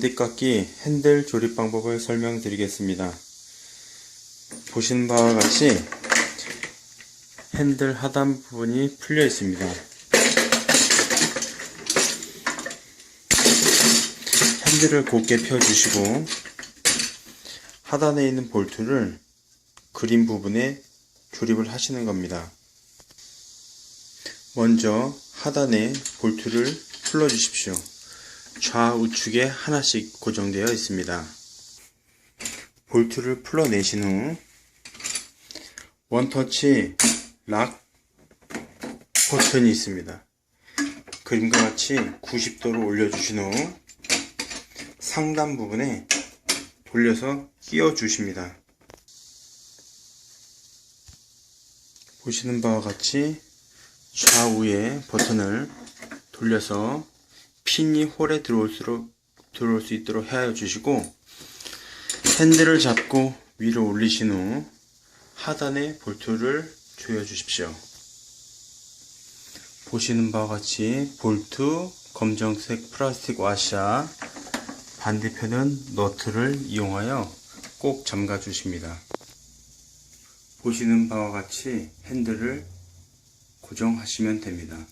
띠깎기 핸들 조립 방법을 설명드리겠습니다. 보시는 바와 같이 핸들 하단 부분이 풀려 있습니다. 핸들을 곧게 펴주시고 하단에 있는 볼트를 그린 부분에 조립을 하시는 겁니다. 먼저 하단에 볼트를 풀러 주십시오. 좌우측에 하나씩 고정되어 있습니다. 볼트를 풀어내신 후 원터치 락 버튼이 있습니다. 그림과 같이 90도로 올려주신 후 상단 부분에 돌려서 끼워 주십니다. 보시는 바와 같이 좌우에 버튼을 돌려서 핀이 홀에 들어올수록 들어올 수 있도록 하여 주시고 핸들을 잡고 위로 올리신 후 하단에 볼트를 조여 주십시오. 보시는 바와 같이 볼트 검정색 플라스틱 와샤 반대편은 너트를 이용하여 꼭 잠가 주십니다. 보시는 바와 같이 핸들을 고정하시면 됩니다.